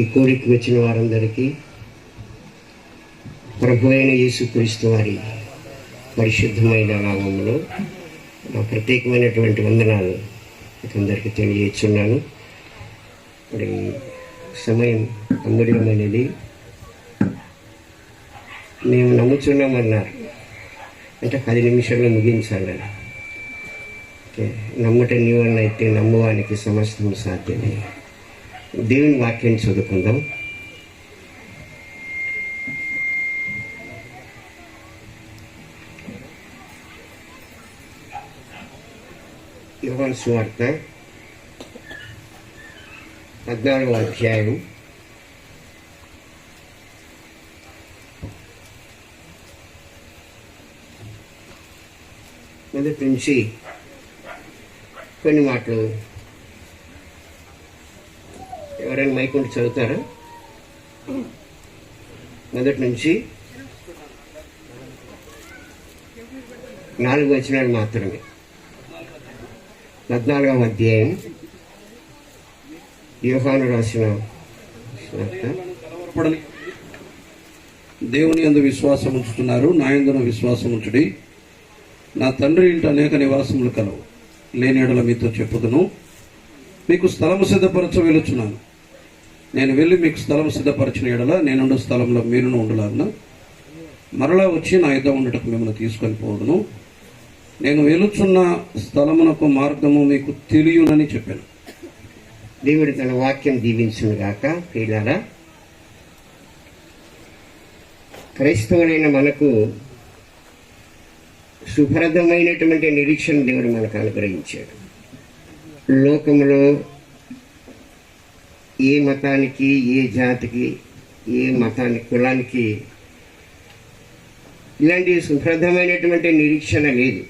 ఈ కోరిక వచ్చిన వారందరికీ ప్రభు అయిన యేసుక్రీస్తు వారి పరిశుద్ధమైన నామంలో నా ప్రత్యేకమైనటువంటి వందనాలు అందరికీ తెలియచున్నాను మరి సమయం అమూల్యమైనది మేము నమ్ముచున్నామన్నారు. అంటే పది నిమిషాల్లో ముగించాలి ఓకే నమ్మట నీవన్న అయితే సమస్తం సాధ్యమే. దేవుని వాక్యాన్ని చదువుకుందాం. యోహాను సువార్త పద్నాలుగో అధ్యాయం. మొదటి నుంచి కొన్ని మాటలు ఎవరైనా మైకుండి చదువుతారా? మొదటి నుంచి నాలుగు వచనాలు మాత్రమే. పద్నాలుగవ అధ్యాయం. యోహాను రాసిన దేవుని యందు విశ్వాసం ఉంచుతున్నారు నా విశ్వాసం ఉంచుడి. నా తండ్రి ఇంట అనేక నివాసములు కలవు. లేని ఎడల మీతో చెప్పుదును. మీకు స్థలము సిద్ధపరచ వెలుచున్నాను. నేను వెళ్ళి మీకు స్థలం సిద్ధపరచిన ఎడల నేనుండు స్థలంలో మీరును ఉండలాగున మరలా వచ్చి నా యుద్ధం ఉండటకు మిమ్మల్ని తీసుకొని పోదును. నేను వెలుచున్న స్థలమునకు మార్గము మీకు తెలియనని చెప్పాను. దేవుడు తన వాక్యం దీవించును గాక ప్రియులారా. క్రైస్తవులైన మనకు శుభ్రదమైనటువంటి నిరీక్షణ దేవుడు మనకు అనుగ్రహించాడు. లోకంలో ఏ మతానికి ఏ జాతికి ఏ మతానికి కులానికి ఇలాంటి శుభ్రదమైనటువంటి నిరీక్షణ లేదు.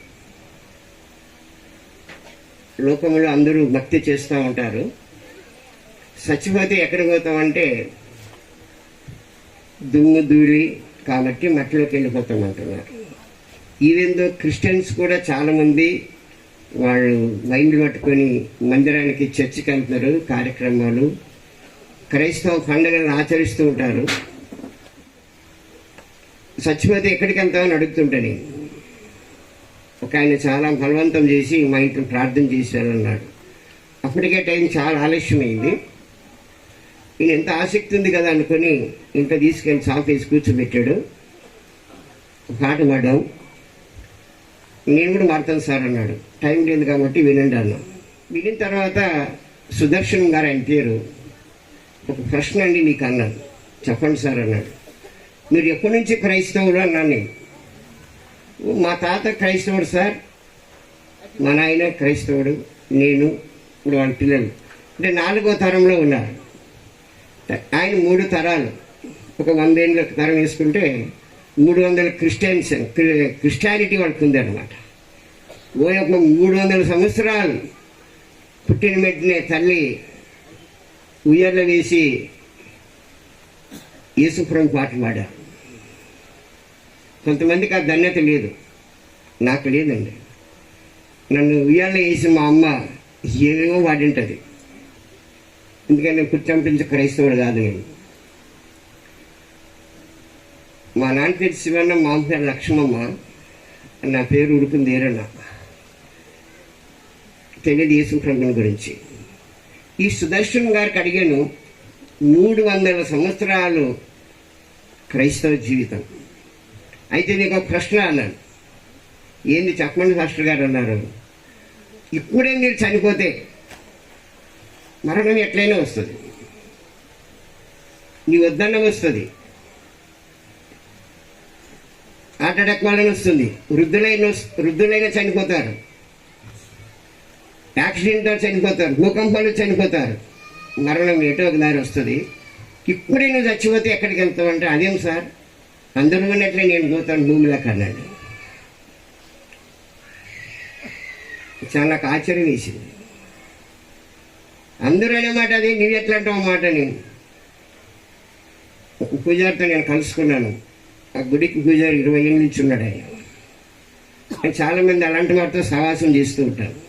లోకంలో అందరూ భక్తి చేస్తూ ఉంటారు. చచ్చిపోతే ఎక్కడికి పోతామంటే దుమ్ము దూరి కాబట్టి మట్టిలోకి వెళ్ళిపోతాం అంటున్నారు. ఈవెన్ క్రిస్టియన్స్ కూడా చాలామంది వాళ్ళు మైండ్ పట్టుకొని మందిరానికి చర్చికి వెళ్తారు కార్యక్రమాలు. క్రైస్తవ పండుగలను ఆచరిస్తూ ఉంటారు. చచ్చిపోతే ఎక్కడికి వెళ్తామని అడుగుతుంటాను ఒక ఆయన చాలా బలవంతం చేసి మా ఇంట్లో ప్రార్థన చేశారన్నాడు. అప్పటికే టైం చాలా ఆలస్యమైంది. ఈయన ఎంత ఆసక్తి ఉంది కదా అనుకొని ఇంట్లో తీసుకెళ్ళి సాఫ్ వేసి కూర్చోబెట్టాడు. పాట పాడాం నేను కూడా మారుతాను సార్ అన్నాడు. టైం లేదు కాబట్టి వినండి అన్నా వినిన తర్వాత సుదర్శన్ గారు ఆయన పేరు ఒక ప్రశ్న అండి మీకు అన్నాను చెప్పండి సార్ అన్నాడు. మీరు ఎప్పటి నుంచి క్రైస్తవులు అన్నాను నేను మా తాత క్రైస్తవుడు సార్. మా నాయన క్రైస్తవుడు. నేను ఇప్పుడు వాళ్ళ పిల్లలు. అంటే నాలుగో తరంలో ఉన్నారు. ఆయన మూడు తరాలు. ఒక వందేళ్ళ తరం వేసుకుంటే మూడు వందల క్రిస్టియన్స్ క్రిస్టియానిటీ వాళ్ళకి ఉందన్నమాట. ఓ యొక్క మూడు వందల సంవత్సరాలు పుట్టిన వెంటనే తల్లి ఉయ్యర్ల వేసి యేసుప్రభు పాట పాడారు. కొంతమందికి ఆ ధన్యత లేదు. నాకు లేదండి. నన్ను ఉయ్యాల వేసి మా అమ్మ ఏమేమో వాడింటది ఎందుకంటే నేను పుట్టంపించే క్రైస్తవుడు కాదు నేను. మా నాన్న పేరు శివన్న మా అమ్మ పేరు లక్ష్మమ్మ నా పేరు ఉడుకుంది ఏరన్న. తెలియదు యేసుప్రభుని గురించి. ఈ సుదర్శన్ గారికి అడిగాను మూడు వందల సంవత్సరాలు క్రైస్తవ జీవితం. అయితే నీకు ఒక ప్రశ్న అన్నాను. ఏంది చెప్పండి మాస్టర్ గారు అన్నారు? ఇప్పుడే మీరు చనిపోతే మరణం ఎట్లయినా వస్తుంది. నీ వద్దన్న వస్తుంది. హార్ట్ అటాక్ వలన వస్తుంది. వృద్ధులైన వృద్ధులైన చనిపోతారు. యాక్సిడెంట్తో చనిపోతారు భూకంపాలు చనిపోతారు. మరణం ఎటో ఒక దారి వస్తుంది. ఇప్పుడే నువ్వు చచ్చిపోతే ఎక్కడికి వెళ్తావు అంటే అదేం సార్? అందరూ ఉన్నట్లే నేను పోతాను భూమిలోకి అన్నాడు చాలా నాకు ఆశ్చర్యం వేసింది. అందరూ అనే మాట అది నువ్వు ఎట్లా అంటావు మాట నేను? ఒక పూజారితో నేను కలుసుకున్నాను. ఆ గుడికి పూజారి ఇరవై ఏళ్ళ నుంచి ఉన్నాడు ఆయన. చాలామంది అలాంటి వాటితో సహాసం చేస్తూ ఉంటారు.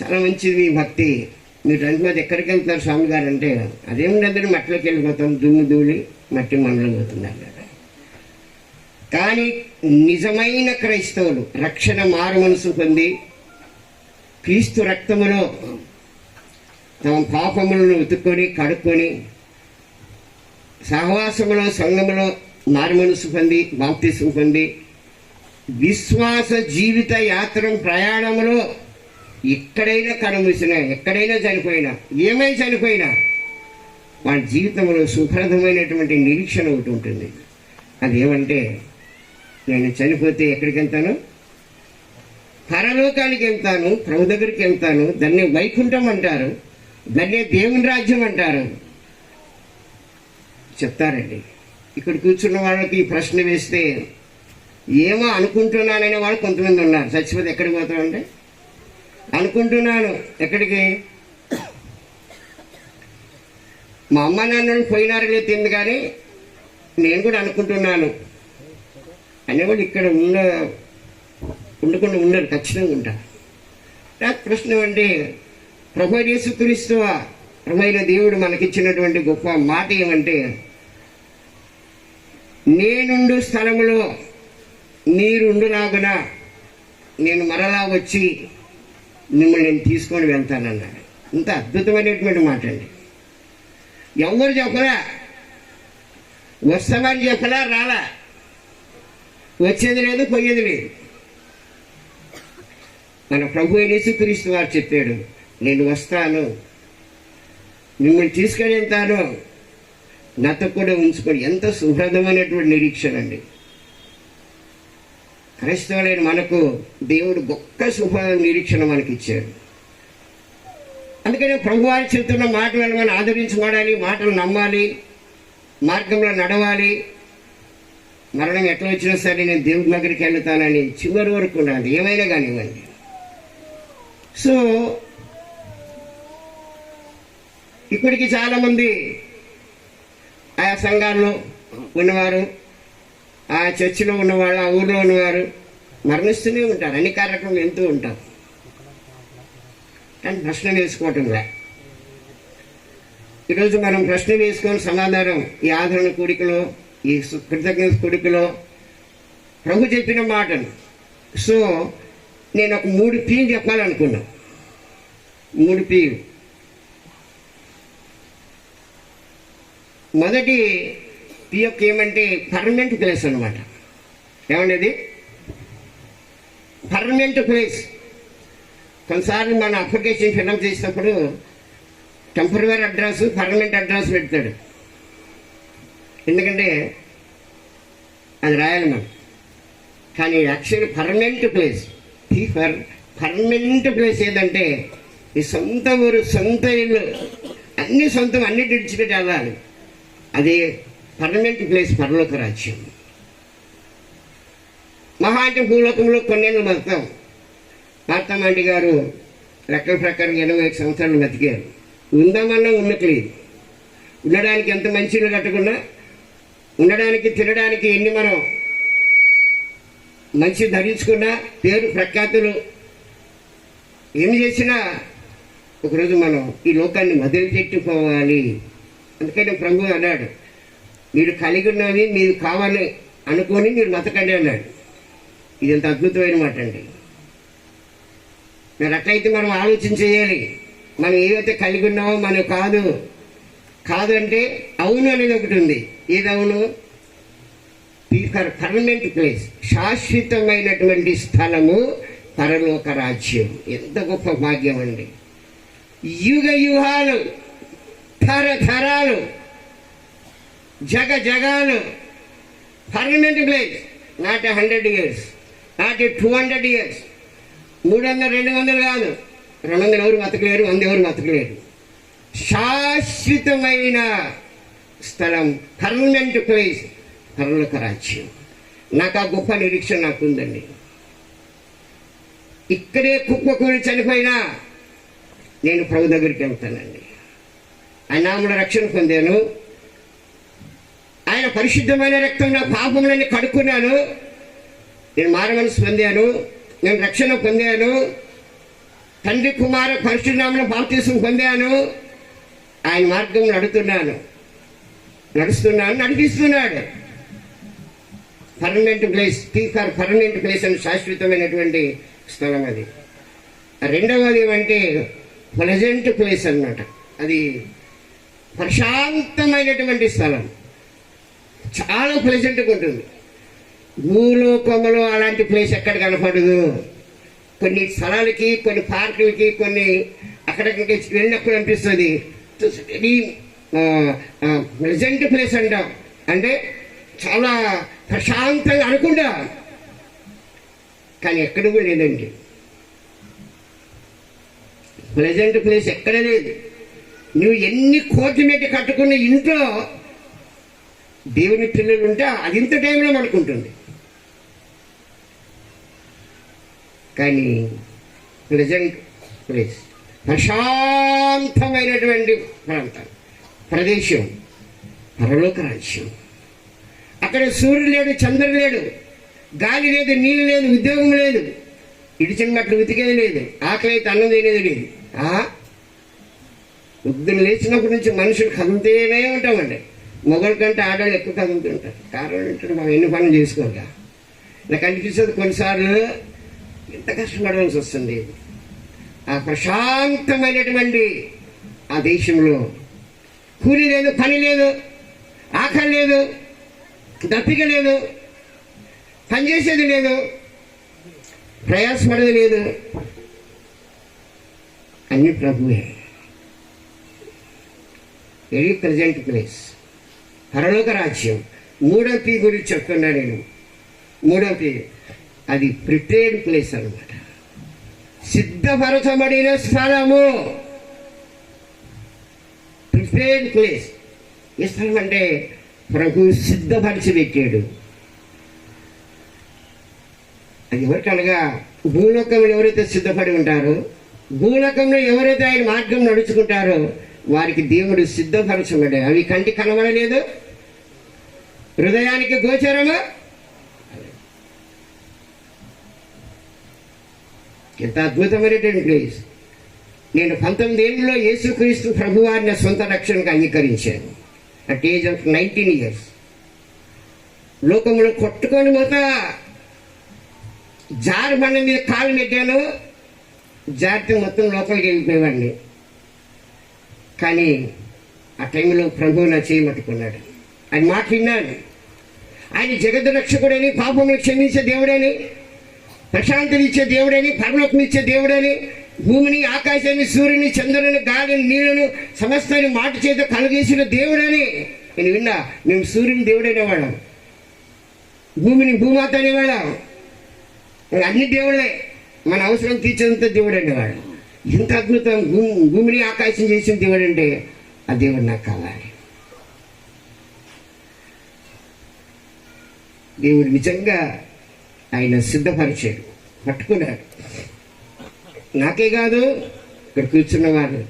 చాలా మంచిది మీ భక్తి. మీరు అంటున్నది ఎక్కడికి వెళ్తారు స్వామి గారు అంటే అదేముండదని మట్టిలోకి వెళ్ళిపోతాం దుమ్ము దూళి మట్టి మండలం పోతున్నారు కదా. కానీ నిజమైన క్రైస్తవులు రక్షణ మారు మనసు పొంది క్రీస్తు రక్తములో తమ పాపములను ఉతుక్కొని కడుక్కొని సహవాసములో సంఘములో మారు మనసు పొంది బాప్తిసం పొంది విశ్వాస జీవిత యాత్ర ప్రయాణంలో ఎక్కడైనా కనుమూసినా ఎక్కడైనా చనిపోయినా ఏమై చనిపోయినా వాళ్ళ జీవితంలో సుఖదమైనటువంటి నిరీక్షణ ఒకటి ఉంటుంది. అదేమంటే నేను చనిపోతే ఎక్కడికి వెళ్తాను పరలోకానికి వెళ్తాను ప్రభు దగ్గరికి వెళ్తాను దాన్ని వైకుంఠం అంటారు దాన్ని దేవుని రాజ్యం అంటారు. చెప్తారండి. ఇక్కడ కూర్చున్న వాళ్ళకి ఈ ప్రశ్న వేస్తే ఏమో అనుకుంటున్నాననే వాళ్ళు కొంతమంది ఉన్నారు. చచ్చిపోతే ఎక్కడికి పోతామంటే అనుకుంటున్నాను. ఎక్కడికి? మా అమ్మ నాన్నలు పోయినారో లేదు కానీ నేను కూడా అనుకుంటున్నాను. అని కూడా ఇక్కడ ఉన్న ఉండకుండా ఉండరు ఖచ్చితంగా ఉంటారు. నాకు ప్రశ్న అంటే ప్రభు యేసుక్రీస్తు ప్రభైన దేవుడు మనకిచ్చినటువంటి గొప్ప మాట ఏమంటే నేనుండు స్థలములో నీరుండులాగున నేను మరలా వచ్చి మిమ్మల్ని నేను తీసుకొని వెళ్తానన్నాడు. ఇంత అద్భుతమైనటువంటి మాట అండి. ఎవరు చెప్పరా వస్తామని చెప్పలా? రాలా? వచ్చేది లేదు పోయేది లేదు. మన ప్రభు యేసుక్రీస్తు వారు చెప్పాడు నేను వస్తాను. మిమ్మల్ని తీసుకొని వెళ్తాను. నాతో కూడా ఉంచుకొని ఎంత సుహృదమైనటువంటి నిరీక్షణ అండి. క్రైస్తవులైన మనకు దేవుడు గొప్ప శుభ నిరీక్షణ మనకి అందుకనే ప్రభువారు చెబుతున్న మాటలను మనం ఆదరించుకోవడాలి మాటలు నమ్మాలి మార్గంలో నడవాలి. మరణం ఎట్లా వచ్చినా సరే నేను దేవుడి దగ్గరికి వెళ్తానని చివరి వరకు ఉండాలి. ఏమైనా కానివ్వండి. సో ఇప్పటికి చాలామంది ఆయా సంఘాల్లో ఉన్నవారు ఆ చర్చిలో ఉన్నవాళ్ళు ఆ ఊర్లో ఉన్నవారు మరణిస్తూనే ఉంటారు. అన్ని కార్యక్రమాలు ఎంతూ ఉంటారు. కానీ ప్రశ్న వేసుకోవటంలా ఈరోజు మనం ప్రశ్న వేసుకొని సమాధానం ఈ ఆదరణ కూడికలో ఈ కృతజ్ఞత కూడికలో ప్రభు చెప్పిన మాటను. సో నేను ఒక మూడు పీలు చెప్పాలనుకున్నా. మూడు పీలు. మొదటి పి యొక్క ఏమంటే పర్మనెంట్ ప్లేస్ అనమాట ఏమండి అది? Permanent place. కొన్నిసార్లు మన అప్లికేషన్ ఫిల్అప్ చేసినప్పుడు టెంపరీ అడ్రస్ పర్మనెంట్ అడ్రస్ పెడతాడు. ఎందుకంటే అది రాయాలి మనం. కానీ యాక్చువల్ పర్మనెంట్ ప్లేస్ ఈ ఫర్ పర్మనెంట్ ప్లేస్ ఏదంటే ఈ సొంత ఊరు సొంత ఇల్లు అన్ని సొంతం అన్నిటి విడిచిపెట్టి వెళ్ళాలి. అది పర్మనెంట్ ప్లేస్ పరలోక రాజ్యం. మహా అంటే భూలోకంలో కొన్నేళ్ళు బతుకాం పార్తమాంటి గారు లెక్కల ప్రకారం ఎనభై ఐదు సంవత్సరాలు బతికారు. ఉందామన్నా ఉన్నట్లేదు ఉండడానికి ఎంత మంచిగా కట్టకుండా ఉండడానికి తినడానికి ఎన్ని మనం మంచి ధరించుకున్నా పేరు ప్రఖ్యాతులు ఏమి చేసినా ఒకరోజు మనం ఈ లోకాన్ని వదిలిపెట్టుకోవాలి అందుకని ప్రభు అన్నాడు మీరు కలిగి ఉన్నవి మీరు కావాలి అనుకొని మీరు బతకండి అన్నాడు. ఇది ఎంత అద్భుతమైన మాట అండి. మరి అట్లయితే మనం ఆలోచన చేయాలి. మనం ఏవైతే కలిగి ఉన్నామో మనం కాదు. కాదు అంటే అవును అనేది ఒకటి ఉంది. ఏది అవును? Permanent place. శాశ్వతమైనటువంటి స్థలము పరలోక రాజ్యం. ఎంత గొప్ప భాగ్యం అండి. యుగ యుగాలు తరతరాలు జగ జగాలు. Permanent place not hundred years not two hundred years మూడు వందలు రెండు వందలు కాదు. రెండు వందలు ఎవరు బతకలేరు వంద ఎవరు బతకలేరు. శాశ్వతమైన స్థలం పర్మనెంట్ ప్లేస్ పరలోక రాజ్యం. నాకు ఆ గొప్ప నిరీక్షణ నాకు ఉందండి ఇక్కడే కుప్పకూరి చనిపోయినా నేను ప్రభు దగ్గరికి వెళ్తానండి. ఆయన నామల రక్షణ పొందాను. ఆయన పరిశుద్ధమైన రక్తం నా పాపములని కడుక్కున్నాను. నేను మారమనసు పొందాను నేను రక్షణ పొందాను. తండ్రి కుమార పరిశునామను బాప్తీసం పొందాను. ఆయన మార్గం నడుతున్నాను. నడుస్తున్నాను నడిపిస్తున్నాడు. Permanent place speaker permanent place అని శాశ్వతమైనటువంటి స్థలం అది. రెండవది ఏమంటే ప్లెజెంట్ ప్లేస్ అన్నమాట. అది ప్రశాంతమైనటువంటి స్థలం. చాలా ప్లెజెంట్గా ఉంటుంది భూలోకంలో అలాంటి ప్లేస్ ఎక్కడ కనపడదు. కొన్ని స్థలాలకి కొన్ని పార్కులకి కొన్ని అక్కడక్కడికి వెళ్ళినప్పుడు అనిపిస్తుంది. వెరీ ప్లెజెంట్ ప్లేస్ అంటాం. అంటే చాలా ప్రశాంతంగా అనుకుంటా. కానీ ఎక్కడ కూడా లేదండి. ప్లెజెంట్ ప్లేస్ ఎక్కడ లేదు. నువ్వు ఎన్ని కోట్ల మీద కట్టుకున్న ఇంట్లో దేవుని పిల్లలు ఉంటే అది ఇంత టైంలో మనకు కానీ ప్లెజెంట్ ప్లేస్ ప్రశాంతమైనటువంటి ప్రాంతం ప్రదేశం పరలోక రాజ్యం. అక్కడ సూర్యుడు లేడు చంద్రుడు లేడు గాలి లేదు నీళ్ళు లేదు ఉద్యోగం లేదు. ఇడిచినట్లు ఉతికేది లేదు ఆకలి అయితే అన్నం తినేది లేదు. ఆ? లేచినప్పటి నుంచి మనుషులు కదులుతూనే ఉంటామండి. మొగల కంటే ఆడవాళ్ళు ఎక్కువ కదులుతుంటారు కారణం ఏంటంటే మనం ఎన్ని పనులు చేసుకోరుగా నాకు అనిపిస్తుంది కొన్నిసార్లు ఎంత కష్టపడవలసి వస్తుంది. ఆ ప్రశాంతమైనటువంటి ఆ దేశంలో కూలి లేదు పని లేదు ఆకలి లేదు దప్పిక లేదు పనిచేసేది లేదు ప్రయాసపడేది లేదు. అన్ని ప్రభువే. వెరీ ప్రజెంట్ ప్లేస్ పరలోక రాజ్యం మూడో పీ గురించి చెప్తున్నా నేను. మూడో పీ అది ప్రిపేర్డ్ ప్లేస్ అన్నమాట. సిద్ధపరచబడిన స్థలము. ప్రిపేర్డ్ ప్లేస్ ఏ స్థలం అంటే ప్రభు సిద్ధపరిచి పెట్టాడు. అది ఎవరికనగా భూలోకంలో ఎవరైతే సిద్ధపడి ఉంటారో భూలోకంలో ఎవరైతే ఆయన మార్గం నడుచుకుంటారో వారికి దేవుడు సిద్ధపరచబడే అవి కంటి కనబడలేదు హృదయానికి గోచరమా? ఎంత అద్భుతమైనటువంటి ప్లేస్. నేను పంతొమ్మిది ఏళ్ళలో యేసుక్రీస్తు ప్రభువారిని సొంత రక్షణకు అంగీకరించాను. At age of nineteen years లోకంలో కొట్టుకొని మొత్తం జారు బండ మీద కాలు పెట్టాను జారితే మొత్తం లోపలికి వెళ్ళిపోయేవాడిని. కానీ ఆ టైంలో ప్రభువు నా చేయమట్టుకున్నాడు ఆయన మాట విన్నాను ఆయన జగద్ రక్షకుడని పాపములు క్షమించే దేవుడని ప్రశాంతని ఇచ్చే దేవుడని పరలోకమిచ్చే దేవుడని భూమిని ఆకాశాన్ని సూర్యుని చంద్రుని గాలిని నీళ్ళను సమస్తాన్ని మాట చేత కలుగేసిన దేవుడని. నేను విన్నా మేము సూర్యుని దేవుడు అనేవాళ్ళం భూమిని భూమాత అనేవాళ్ళం అన్ని దేవుళ్ళే. మన అవసరం తీర్చేంత దేవుడు అనేవాడు ఇంత అద్భుతం. భూమిని ఆకాశం చేసిన దేవుడు అంటే ఆ దేవుడు నాకు కావాలి. దేవుడు నిజంగా ఆయన సిద్ధపరిచాడు. పట్టుకున్నాడు. నాకే కాదు ఇక్కడ కూర్చున్న వారు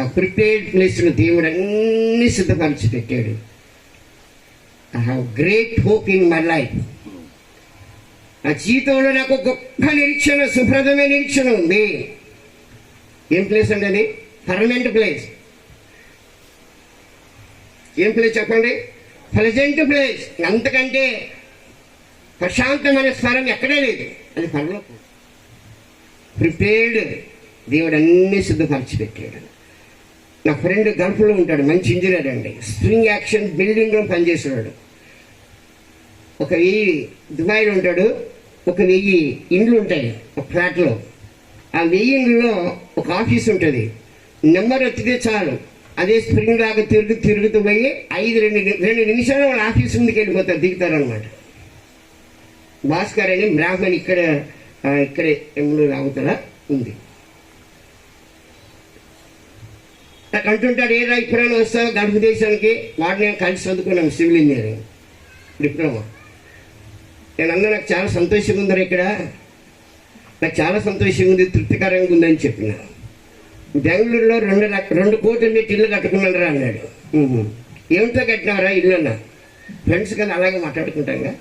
ఆ ప్రిపేర్డ్ ప్లేస్ను దేవుడు అన్ని సిద్ధపరిచి పెట్టాడు. I have great hope in my life నా జీవితంలో నాకు గొప్ప నిరీక్షణ సుప్రదమైన నిరీక్షణ ఉంది. ఏం ప్లేస్ అండి అది? పర్మనెంట్ ప్లేస్ ఏం ప్లేస్ చెప్పండి? Pleasant place. అంతకంటే ప్రశాంతమైన స్వరం ఎక్కడా లేదు. అది పరలోకం. ప్రిపేర్డ్ దేవుడు అన్నీ సిద్ధపరిచి పెట్టాడు నా ఫ్రెండ్ గల్ఫ్లో ఉంటాడు మంచి ఇంజనీర్ అండి. స్ప్రింగ్ యాక్షన్ బిల్డింగ్లో పనిచేస్తున్నాడు. ఒక వెయ్యి దుబాయ్లో ఉంటాడు ఒక వెయ్యి ఇండ్లు ఉంటాయి ఒక ఫ్లాట్లో. ఆ వెయ్యి ఇండ్లలో ఒక ఆఫీస్ ఉంటుంది. నెంబర్ వచ్చితే చాలు. అదే స్ప్రింగ్ లాగా తిరుగు తిరుగుతూ పోయి ఐదు రెండు రెండు నిమిషాలు వాళ్ళ ఆఫీస్ ముందుకు వెళ్ళిపోతారు దిగుతారు అనమాట భాస్కర్ అని బ్రాహ్మణ్ ఇక్కడ ఇక్కడే ఎమ్మెల్యే అవతల ఉంది. నాకు అంటుంటాడు ఏ ఎప్పుడైనా వస్తావు? గడుపు దేశానికి? వాడు నేను కలిసి చదువుకున్నాను సివిల్ ఇంజనీరింగ్ డిప్లొమా. నేను అన్న నాకు చాలా సంతోషంగా ఉందరు ఇక్కడ. నాకు చాలా సంతోషంగా ఉంది తృప్తికరంగా ఉందని చెప్పిన. బెంగళూరులో రెండు రెండు కోట్ల మీద ఇల్లు కట్టుకున్నారా అన్నాడు. "ఉహు. ఏమిటో కట్టినారా ఇల్లు అన్న ఫ్రెండ్స్ కదా అలాగే మాట్లాడుకుంటాంగా.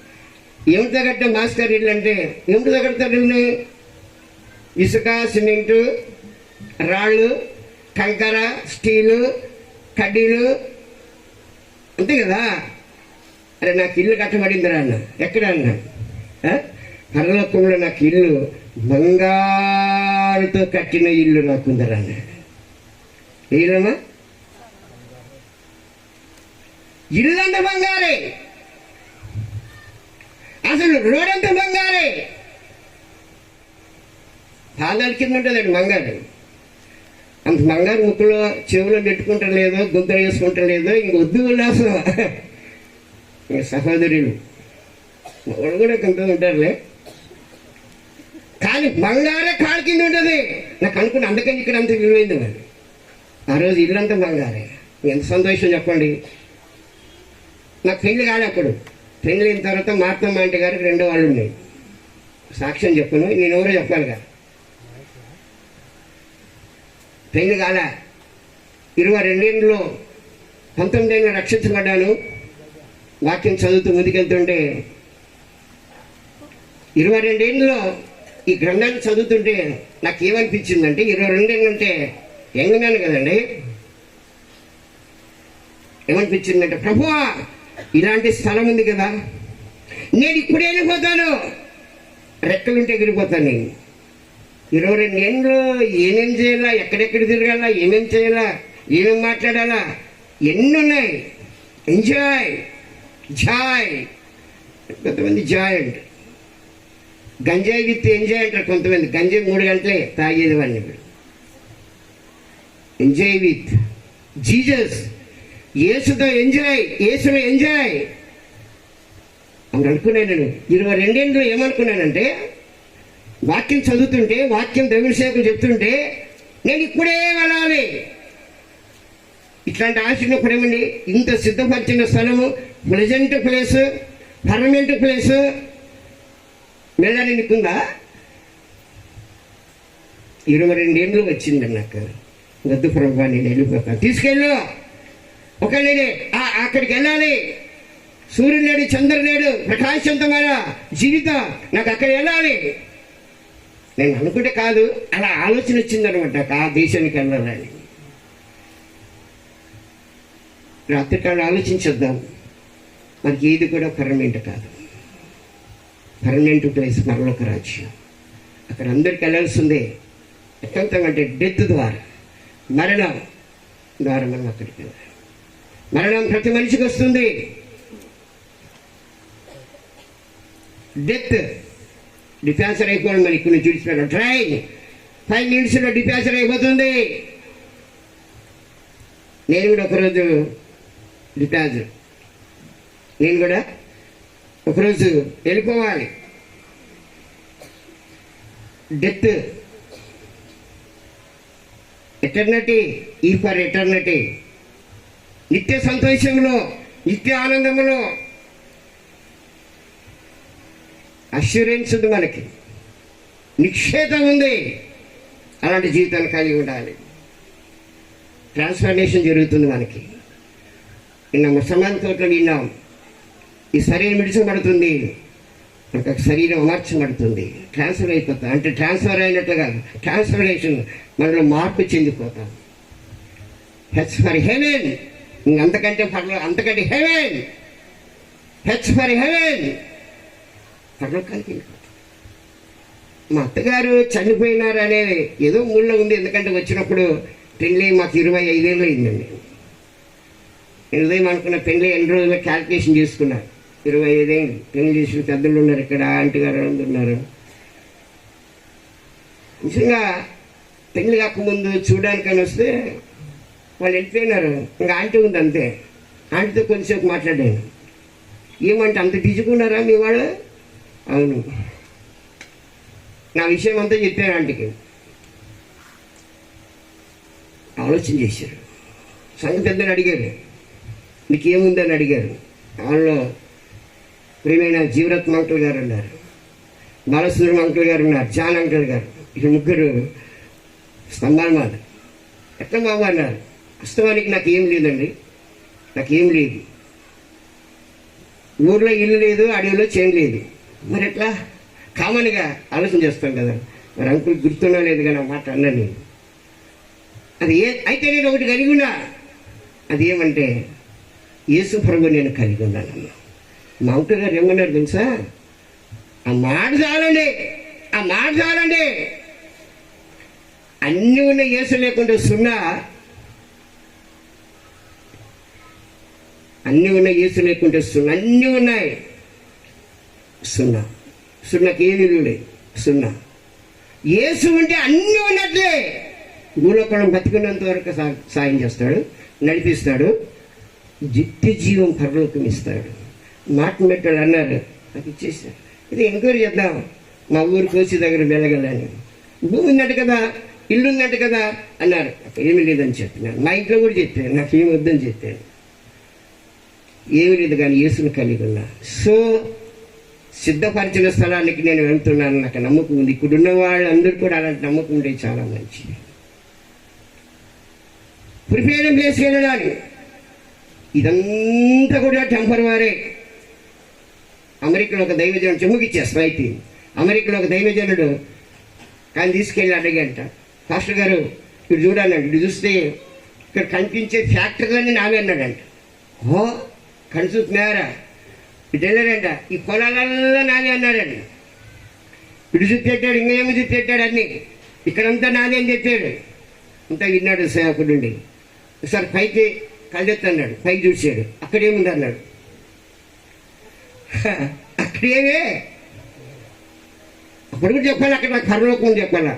ఏమిటో కట్టిన మాస్టర్ ఇల్లు అంటే ఏమిటో కడతారు ఇల్లు ఇసుక సిమెంటు రాళ్ళు కంకర స్టీలు కడ్డీలు. అంతే కదా? అరే నాకు ఇల్లు కట్టబడిందిరా అన్న. ఎక్కడ అన్న? పరలోకంలో నాకు ఇల్లు బంగారుతో కట్టిన ఇల్లు నాకుందరన్నాడు అన్న ఇల్లంత ఇల్లు బంగారే. అసలు రోడంత బంగారే. పాదాల కింద ఉంటుందండి బంగారు. అంత బంగారు ముక్కులో చెవులో పెట్టుకుంటాం లేదో గుంతలు వేసుకుంటాం లేదో ఇంక వద్దు ఉల్లాసం సహోదరులు. వాళ్ళు కూడా కొంత ఉంటారులే. కానీ బంగారే కాళ్ళ కింద ఉంటుంది. నాకు అనుకున్న అందుకని ఇక్కడ అంత విలువైంది మరి. ఆ రోజు ఇల్లంతా బంగారే. ఎంత సంతోషం చెప్పండి. నాకు పెళ్ళి కాలే అప్పుడు. పెళ్ళి అయిన తర్వాత మార్తమ్మ ఆంటీ గారికి రెండో వాళ్ళు ఉన్నాయి. సాక్ష్యం చెప్పను. నేను ఎవరో చెప్పాలి కదా పెళ్ళి కాల. ఇరవై రెండేళ్ళలో పంతొమ్మిది ఏళ్ళు రక్షించబడ్డాను. వాక్యం చదువుతూ ముందుకెళ్తుంటే ఇరవై రెండేళ్ళలో ఈ గ్రంథాన్ని చదువుతుంటే నాకు ఏమనిపించిందంటే ఇరవై రెండు అంటే ఎంగన్నాను కదండి. ఏమనిపించిందంటే ప్రభువా ఇలాంటి స్థలం ఉంది కదా. నేను ఇప్పుడు వెళ్ళిపోతాను. రెక్కలుంటే ఎగిరిపోతాను నేను. ఇరవై రెండు ఏళ్ళు ఏమేం చేయాలా ఎక్కడెక్కడ తిరగాలా ఏమేం చేయాలా ఏమేం మాట్లాడాలా ఎన్ని ఉన్నాయి? ఎంజాయ్ జాయ్ కొంతమంది జాయ్ అంటే గంజాయి విత్ ఎంజాయ్ అంటారు కొంతమంది. గంజాయి మూడు గంటలే తాగేది వాడిని ఎంజాయ్ విత్ జీజస్. యేసుతో ఎంజాయ్ యేసులో ఎంజాయ్. అని అనుకున్నాను నేను. ఇరవై రెండేళ్ళు ఏమనుకున్నానంటే వాక్యం చదువుతుంటే వాక్యం దేవుని చెప్తుంటే నేను ఇప్పుడే వెళ్ళాలి. ఇట్లాంటి ఆశ ఉన్నప్పుడు ఏమండి? ఇంత సిద్ధపరిచిన స్థలము ప్లెజెంట్ ప్లేస్ పర్మనెంట్ ప్లేస్ వెళ్ళని నీకుందా ఇరవై రెండేళ్ళు వచ్చింది నాకు వద్దు ప్రభా నేను వెళ్ళిపోతాను తీసుకెళ్ళు! ఒక నేనే. అక్కడికి వెళ్ళాలి. సూర్యుడు లేడు చంద్రుడు లేడు ప్రకాశవంతమైన జీవితం. నాకు అక్కడ వెళ్ళాలి. నేను అనుకుంటే కాదు అలా ఆలోచన వచ్చిందనమాట ఆ దేశానికి వెళ్ళాలని. రాత్రికాలు ఆలోచించేద్దాం. మనకి ఏది కూడా పర్మనెంట్ కాదు. పర్మనెంట్ ప్లేస్ పరలోక రాజ్యం అక్కడ అందరికి వెళ్ళాల్సిందే ఎక్కడంతా అంటే డెత్ ద్వారా మరణం ద్వారా మనం అక్కడికి వెళ్ళాలి. మరణం ప్రతి మనిషికి వస్తుంది. డెత్ డిపాన్సర్ అయిపోవడం మరి ఇక్కడ నుంచి విడిచిపెట్టాం ట్రైన్ ఫైవ్ మినిట్స్లో డిపాన్సర్ అయిపోతుంది. నేను కూడా ఒకరోజు డిపాన్సర్ నేను కూడా ఒకరోజు వెళ్ళిపోవాలి. డెత్. ఎటర్నిటీ ఈ ఫర్ ఎటర్నిటీ. నిత్య సంతోషంలో నిత్య ఆనందంలో అష్యూరెన్స్ ఉంది మనకి. నిక్షేపం ఉంది అలాంటి జీవితాన్ని కలిగి ఉండాలి. ట్రాన్స్ఫర్మేషన్ జరుగుతుంది మనకి. నిన్న ముసల్మాన్ తోటలో విన్నాం ఈ శరీరం మెడిసిన్ పడుతుంది. ఒక శరీరం అమర్చబడుతుంది ట్రాన్స్ఫర్ అయిపోతాం. అంటే ట్రాన్స్ఫర్ అయినట్లుగా కాదు ట్రాన్స్ఫర్మేషన్ మనలో మార్పు చెందిపోతాం. హెచ్ ఫర్ హెవెన్ అంతకంటే పర్లో అంతకంటే హెవెన్ హెచ్ ఫర్ హెవెన్ పర్లోకానికి మా అత్తగారు చనిపోయినారు అనేది ఏదో ఊళ్ళో ఉంది. ఎందుకంటే వచ్చినప్పుడు పెళ్ళి మాకు ఇరవై ఐదేళ్ళు అయిందండి. నేను ఉదయం అనుకున్న పెళ్ళి ఎన్ని రోజులు క్యాల్కులేషన్ చేసుకున్నారు ఇరవై ఐదేళ్ళు పెళ్ళి పెద్దలు ఉన్నారు ఇక్కడ ఆంటీ గారు ఉన్నారు. నిజంగా పెళ్ళి కాకముందు చూడడానికని వస్తే వాళ్ళు వెళ్ళిపోయినారు. ఇంకా ఆంటీ ఉంది అంతే. ఆంటీతో కొంచెంసేపు మాట్లాడాను. ఏమంటే అంత బిజుకున్నారా మీ వాళ్ళు? అవును. నా విషయం అంతా చెప్పాను ఆంటీకి. ఆలోచన చేశారు. సంఘ పెద్దలు అడిగారు. నీకేముందని అడిగారు. వాళ్ళు ప్రియమైన జీవరత్న అంకుల్ గారు ఉన్నారు. బాలసుందరం అంకుల్ గారు ఉన్నారు. జాన్ అంకుల్ గారు. ఈ ముగ్గురు స్తంభాలు మాట ఎట్లా బాబు అన్నారు? వాస్తవానికి నాకు ఏం లేదండి. నాకేం లేదు. ఊర్లో ఇల్లు లేదు అడవిలో చేయం లేదు. మరి ఎట్లా? కామన్గా ఆలోచన చేస్తాం కదా. మరి అంకుల్ గుర్తున్నా లేదు కానీ ఆ మాట అన్నా నేను అది ఏ అయితే నేను ఒకటి కలిగి ఉన్నా. అది ఏమంటే యేసు ప్రభు నేను కలిగి ఉన్నాను అన్న గారు ఏమన్నారు తెలుసా? ఆ మాట చాలండి ఆ మాట చాలండి. అన్ని ఉన్న యేసు లేకుండా సున్నా. అన్నీ ఉన్న యేసు లేకుంటే సున్నా. అన్నీ ఉన్నాయి. సున్నా. సున్నాకి ఏ లేదు సున్నా. యేసు ఉంటే అన్నీ ఉన్నట్లే. భూలోకంలో బతికున్నంత వరకు సాయం చేస్తాడు నడిపిస్తాడు జిత్య జీవం పరలోకం ఇస్తాడు. మాట పెట్టాడు అన్నారు. అది ఇచ్చేసి. ఇది ఎంక్వైరీ చేద్దాం. మా ఊరు కోసి దగ్గర వెళ్ళగలని. భూమి ఉన్నట్టు కదా ఇల్లు ఉన్నట్టు కదా అన్నారు. ఏమీ లేదని చెప్పినాను మా ఇంట్లో కూడా చెప్పాను నాకు ఏమి వద్దని చెప్పాను ఏమీ లేదు కానీ యేసును కలిగి ఉన్నా. సో సిద్ధపరిచిన స్థలానికి నేను వెళ్తున్నాను నాకు నమ్మకం ఉంది. ఇక్కడున్న వాళ్ళందరూ కూడా అలాంటి నమ్మకం ఉండే చాలా మంచిది ప్రిపేర్ ప్లేస్కి వెళ్ళడానికి ఇదంతా కూడా టెంపరవరీ. అమెరికాలో ఒక దైవజనుడు చెమ్ముకిచ్చేస్తా అయితే అమెరికాలో ఒక దైవజనుడు ఆయన తీసుకెళ్ళి అడిగంట పాస్టర్ గారు ఇటు చూడాలండి ఇటు చూస్తే ఇక్కడ కనిపించే ఫ్యాక్టరీలన్నీ నావే అన్నాడంట. ఓ కళ్ళు నేరా ఇటు వెళ్ళాడంట ఈ పొలాలల్లో నావే అన్నాడండి ఇటు చూపెట్టాడు ఇంకేమి చూపెట్టాడు అన్ని. ఇక్కడంతా నాదే అని చెప్పాడు. అంతా విన్నాడు సేవకుడు సార్ పైకి కళ్ళెత్తన్నాడు పైకి చూసాడు అక్కడేముంది అన్నాడు అక్కడేమే అప్పుడు కూడా చెప్పాలి అక్కడ నాకు పరలోకం చెప్పాలా?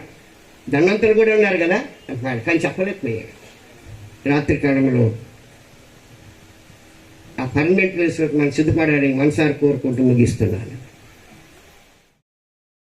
దండంతులు కూడా ఉన్నారు కదా? చెప్పాలి కానీ చెప్పలేకపోయాడు రాత్రి కాలంలో ఆ పర్మనెంట్ ప్లేస్లోకి మనం సిద్ధపడాలని మనసారి కోరుకుంటూ ముగిస్తున్నాను.